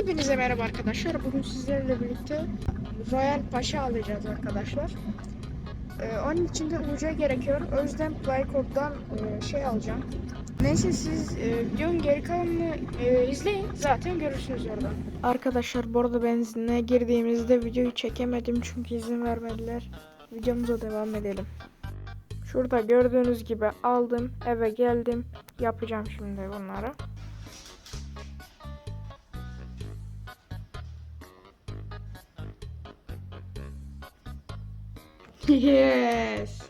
Hepinize merhaba arkadaşlar. Bugün sizlerle birlikte Royal Paşa alacağız arkadaşlar. Ee, onun için de UC gerekiyor. Yüzden Playcode'dan e, şey alacağım. Neyse siz e, videonun geri kalanını e, izleyin. Zaten görürsünüz orada. Arkadaşlar bu arada benzine girdiğimizde videoyu çekemedim çünkü izin vermediler. Videomuza devam edelim. Şurada gördüğünüz gibi aldım. Eve geldim. Yapacağım şimdi bunları. Yes.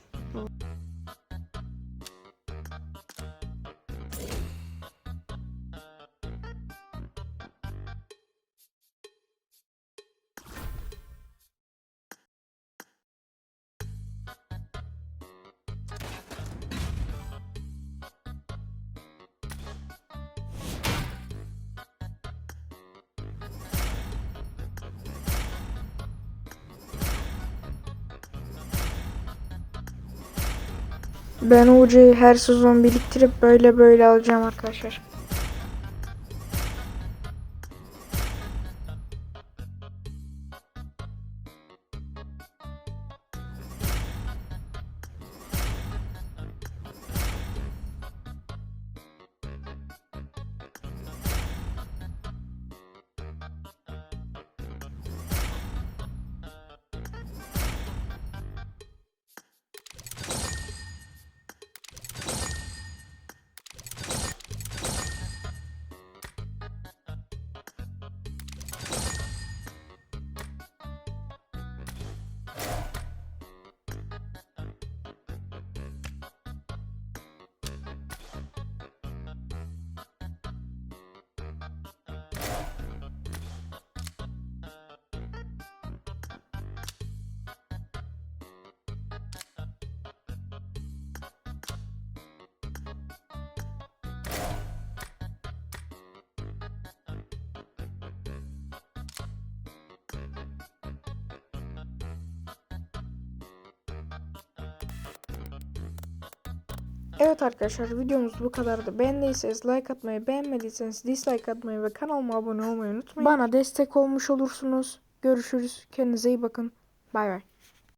Ben UC'yi her sezon biriktirip böyle böyle alacağım arkadaşlar. Evet arkadaşlar videomuz bu kadardı. Beğendiyseniz like atmayı, beğenmediyseniz dislike atmayı ve kanalıma abone olmayı unutmayın. Bana destek olmuş olursunuz. Görüşürüz. Kendinize iyi bakın. Bay bay.